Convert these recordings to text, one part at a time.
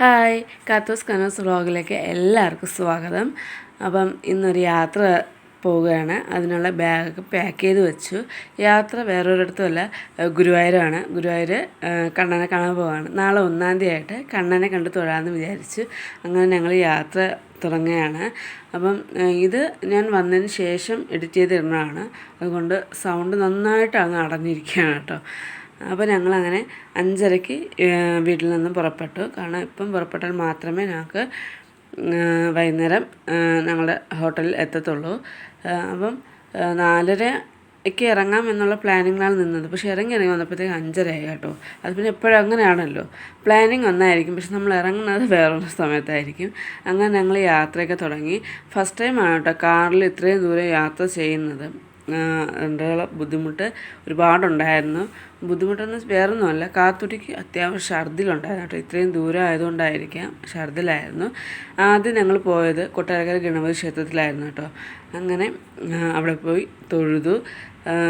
Hi കാത്തോസ് Knauss വ്ലോഗിലേക്ക് എല്ലാവർക്കും സ്വാഗതം. അപ്പം ഇന്നൊരു യാത്ര പോവുകയാണ്. അതിനുള്ള ബാഗൊക്കെ പാക്ക് ചെയ്ത് വെച്ചു. യാത്ര വേറൊരിടത്തുമല്ല ഗുരുവായൂരാണ്. ഗുരുവായൂർ കണ്ണനെ കാണാൻ പോവാണ്. നാളെ ഒന്നാം തീയതി ആയിട്ട് കണ്ണനെ കണ്ട് തൊഴാമെന്ന് വിചാരിച്ചു. അങ്ങനെ ഞങ്ങൾ യാത്ര തുടങ്ങുകയാണ്. അപ്പം ഇത് ഞാൻ വന്നതിന് ശേഷം എഡിറ്റ് ചെയ്തിടുന്നതാണ് അതുകൊണ്ട് സൗണ്ട് നന്നായിട്ട് അങ്ങ് അടഞ്ഞിരിക്കുകയാണ് കേട്ടോ. അപ്പോൾ ഞങ്ങളങ്ങനെ അഞ്ചരയ്ക്ക് വീട്ടിൽ നിന്നും പുറപ്പെട്ടു. കാരണം ഇപ്പം പുറപ്പെട്ടാൽ മാത്രമേ ഞങ്ങൾക്ക് വൈകുന്നേരം ഞങ്ങളുടെ ഹോട്ടലിൽ എത്തത്തുള്ളൂ. അപ്പം നാലര ഒക്കെ ഇറങ്ങാം എന്നുള്ള പ്ലാനിങ്ങിലാണ് നിന്നത്. പക്ഷേ ഇറങ്ങി ഇറങ്ങി വന്നപ്പോഴത്തേക്ക് അഞ്ചരയായി കേട്ടോ. അത് പിന്നെ എപ്പോഴും അങ്ങനെയാണല്ലോ. പ്ലാനിങ് ഒന്നായിരിക്കും. പക്ഷെ നമ്മൾ ഇറങ്ങുന്നത് വേറൊരു സമയത്തായിരിക്കും. അങ്ങനെ ഞങ്ങൾ യാത്രയൊക്കെ തുടങ്ങി. ഫസ്റ്റ് ടൈമാണ് കേട്ടോ കാറിൽ ഇത്രയും ദൂരം യാത്ര ചെയ്യുന്നത്. ബുദ്ധിമുട്ട് ഒരുപാടുണ്ടായിരുന്നു. ബുദ്ധിമുട്ടെന്ന് വേറൊന്നുമല്ല. കാത്തുരിക്ക് അത്യാവശ്യം ഛർദിലുണ്ടായിരുന്നു കേട്ടോ. ഇത്രയും ദൂരം ആയതുകൊണ്ടായിരിക്കാം ഛർദിലായിരുന്നു. ആദ്യം ഞങ്ങൾ പോയത് കൊട്ടാരക്കര ഗണപതി ക്ഷേത്രത്തിലായിരുന്നു കേട്ടോ. അങ്ങനെ അവിടെ പോയി തൊഴുതു.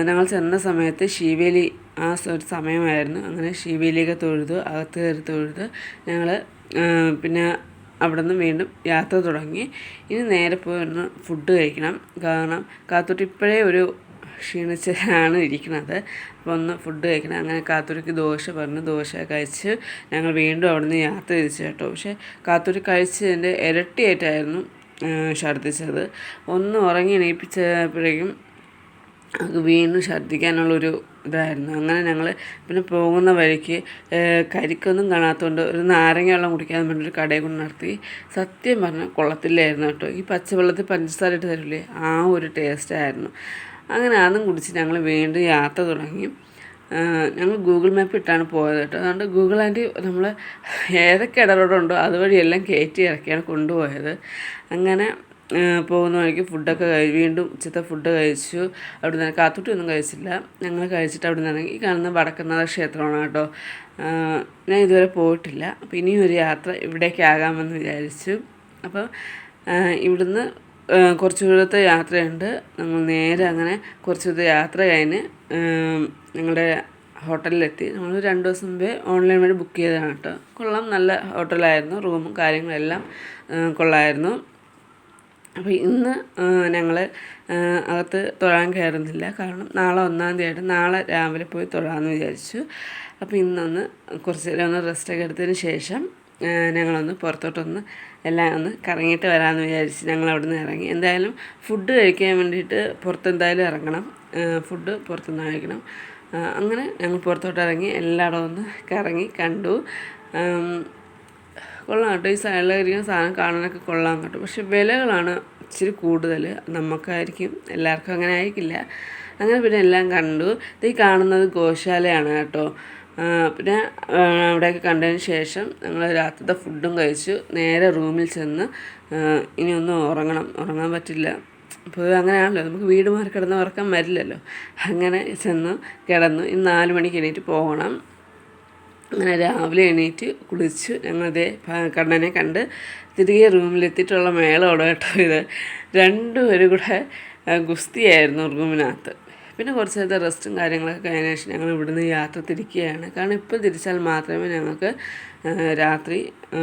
ഞങ്ങൾ ചെന്ന സമയത്ത് ശിവേലി ആ ഒരു സമയമായിരുന്നു. അങ്ങനെ ശിവേലിയൊക്കെ തൊഴുതു അകത്ത് കയറി തൊഴുതു. ഞങ്ങൾ പിന്നെ അവിടെ നിന്ന് വീണ്ടും യാത്ര തുടങ്ങി. ഇനി നേരെ പോയി ഒന്ന് ഫുഡ് കഴിക്കണം. കാരണം കാത്തൂട്ട് ഇപ്പോഴേ ഒരു ക്ഷീണിച്ചാണ് ഇരിക്കുന്നത്. അപ്പോൾ ഒന്ന് ഫുഡ് കഴിക്കണം. അങ്ങനെ കാത്തൂരിക്ക് ദോശ പറഞ്ഞു. ദോശ കഴിച്ച് ഞങ്ങൾ വീണ്ടും അവിടെ നിന്ന് യാത്ര തിരിച്ചു കേട്ടോ. പക്ഷേ കാത്തൂരി കഴിച്ചതിന്റെ ഇരട്ടിയായിട്ടായിരുന്നു ഛർദ്ദിച്ചത്. ഒന്ന് ഉറങ്ങി എണീപ്പിച്ചപ്പോഴേക്കും വീണ്ടും ഛർദ്ദിക്കാനുള്ളൊരു ഇതായിരുന്നു. അങ്ങനെ ഞങ്ങൾ പിന്നെ പോകുന്ന വഴിക്ക് കരിക്കൊന്നും കാണാത്തതുകൊണ്ട് ഒരു നാരങ്ങ വെള്ളം കുടിക്കാൻ വേണ്ടി ഒരു കടയിൽ കൊണ്ട് നടത്തി. സത്യം പറഞ്ഞാൽ കൊള്ളത്തില്ലായിരുന്നു കേട്ടോ. ഈ പച്ചവെള്ളത്തിൽ പഞ്ചസാര ഇട്ട് തരില്ലേ ആ ഒരു ടേസ്റ്റ് ആയിരുന്നു. അങ്ങനെ അതും കുടിച്ച് ഞങ്ങൾ വീണ്ടും യാത്ര തുടങ്ങി. ഞങ്ങൾ ഗൂഗിൾ മാപ്പ് ഇട്ടാണ് പോയത് കേട്ടോ. അതുകൊണ്ട് ഗൂഗിൾ ആൻഡ് നമ്മൾ ഏതൊക്കെ ഇടറോടുണ്ടോ അതുവഴിയെല്ലാം കയറ്റി ഇറക്കിയാണ് കൊണ്ടുപോയത്. അങ്ങനെ പോകുന്ന വഴിക്ക് ഫുഡൊക്കെ കഴി വീണ്ടും ഉച്ചത്തെ ഫുഡ് കഴിച്ചു. അവിടെ നിന്ന് കാത്തുട്ടിയൊന്നും കഴിച്ചില്ല. ഞങ്ങൾ കഴിച്ചിട്ട് അവിടെ നിന്ന് ഈ കാണുന്ന വടക്കുന്നാഥ ക്ഷേത്രമാണ് കേട്ടോ. ഞാൻ ഇതുവരെ പോയിട്ടില്ല. അപ്പോൾ ഇനിയും ഒരു യാത്ര ഇവിടേക്ക് ആകാമെന്ന് വിചാരിച്ചു. അപ്പോൾ ഇവിടുന്ന് കുറച്ച് ദൂരത്തെ യാത്രയുണ്ട്. നമ്മൾ നേരെ അങ്ങനെ കുറച്ച് ദൂരത്തെ യാത്ര കഴിഞ്ഞ് ഞങ്ങളുടെ ഹോട്ടലിലെത്തി. നമ്മൾ രണ്ട് ദിവസം മുമ്പേ ഓൺലൈൻ വഴി ബുക്ക് ചെയ്തതാണ് കേട്ടോ. കൊള്ളാം നല്ല ഹോട്ടലായിരുന്നു. റൂമും കാര്യങ്ങളെല്ലാം കൊള്ളായിരുന്നു. അപ്പോൾ ഇന്ന് ഞങ്ങൾ അകത്ത് തൊഴാൻ കയറുന്നില്ല. കാരണം നാളെ ഒന്നാം തീയതി ആയിട്ട് നാളെ രാവിലെ പോയി തൊഴാമെന്ന് വിചാരിച്ചു. അപ്പോൾ ഇന്നൊന്ന് കുറച്ച് നേരം ഒന്ന് റെസ്റ്റൊക്കെ എടുത്തതിന് ശേഷം ഞങ്ങളൊന്ന് പുറത്തോട്ടൊന്ന് എല്ലാം ഒന്ന് കറങ്ങിയിട്ട് വരാമെന്ന് വിചാരിച്ച് ഞങ്ങൾ അവിടെ നിന്ന് ഇറങ്ങി. എന്തായാലും ഫുഡ് കഴിക്കാൻ വേണ്ടിയിട്ട് പുറത്തെന്തായാലും ഇറങ്ങണം. ഫുഡ് പുറത്തുനിന്ന് കഴിക്കണം. അങ്ങനെ ഞങ്ങൾ പുറത്തോട്ട് ഇറങ്ങി എല്ലായിടവും ഒന്ന് കറങ്ങി കണ്ടു. കൊള്ളാം കേട്ടോ. ഈ സൈഡിലിരിക്കുന്ന സാധനം കാണാനൊക്കെ കൊള്ളാം കേട്ടോ. പക്ഷെ വിലകളാണ് ഇച്ചിരി കൂടുതൽ. നമുക്കായിരിക്കും എല്ലാവർക്കും അങ്ങനെ ആയിരിക്കില്ല. അങ്ങനെ പിന്നെ എല്ലാം കണ്ടു. ഈ കാണുന്നത് ഗോശാലയാണ് കേട്ടോ. പിന്നെ അവിടെയൊക്കെ കണ്ടതിന് ശേഷം ഞങ്ങൾ രാത്രിത്തെ ഫുഡും കഴിച്ചു. നേരെ റൂമിൽ ചെന്ന് ഇനി ഒന്ന് ഉറങ്ങണം. ഉറങ്ങാൻ പറ്റില്ല. പൊതുവെ അങ്ങനെയാണല്ലോ. നമുക്ക് വീട് മാറി കിടന്ന് ഉറക്കം വരില്ലല്ലോ. അങ്ങനെ ചെന്ന് കിടന്നു. ഇന്ന് നാല് മണിക്ക് എണീറ്റ് പോകണം. അങ്ങനെ രാവിലെ എണീറ്റ് കുളിച്ച് ഞങ്ങളതേ കണ്ണനെ കണ്ട് തിരികെ റൂമിലെത്തിയിട്ടുള്ള മേളോടെ കേട്ടോ ഇത്. രണ്ടുപേരും കൂടെ ഗുസ്തിയായിരുന്നു റൂമിനകത്ത്. പിന്നെ കുറച്ച് നേരത്തെ റെസ്റ്റും കാര്യങ്ങളൊക്കെ കഴിഞ്ഞ ശേഷം ഞങ്ങൾ ഇവിടുന്ന് യാത്ര തിരിക്കുകയാണ്. കാരണം ഇപ്പോൾ തിരിച്ചാൽ മാത്രമേ ഞങ്ങൾക്ക് രാത്രി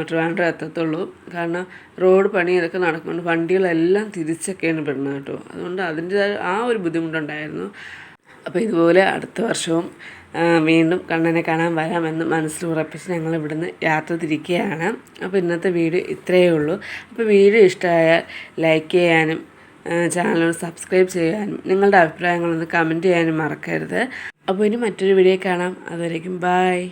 ട്രിവാൻഡ്രം എത്തത്തുള്ളൂ. കാരണം റോഡ് പണി ഇതൊക്കെ നടക്കുന്നുണ്ട്. വണ്ടികളെല്ലാം തിരിച്ചൊക്കെയാണ് പെടുന്നത് കേട്ടോ. അതുകൊണ്ട് അതിന്റെതായ ആ ഒരു ബുദ്ധിമുട്ടുണ്ടായിരുന്നു. അപ്പോൾ ഇതുപോലെ അടുത്ത വർഷവും വീണ്ടും കണ്ണനെ കാണാൻ വരാമെന്ന് മനസ്സിൽ ഉറപ്പിച്ച് ഞങ്ങൾ ഇവിടുന്ന് യാത്ര തിരിക്കുകയാണ്. അപ്പോൾ ഇന്നത്തെ വീഡിയോ ഇത്രയേ ഉള്ളൂ. അപ്പോൾ വീഡിയോ ഇഷ്ടമായാൽ ലൈക്ക് ചെയ്യാനും ചാനൽ സബ്സ്ക്രൈബ് ചെയ്യാനും നിങ്ങളുടെ അഭിപ്രായങ്ങളൊന്ന് കമന്റ് ചെയ്യാനും മറക്കരുത്. അപ്പോൾ ഇനി മറ്റൊരു വീഡിയോ കാണാം. അതുവരേക്കും ബായ്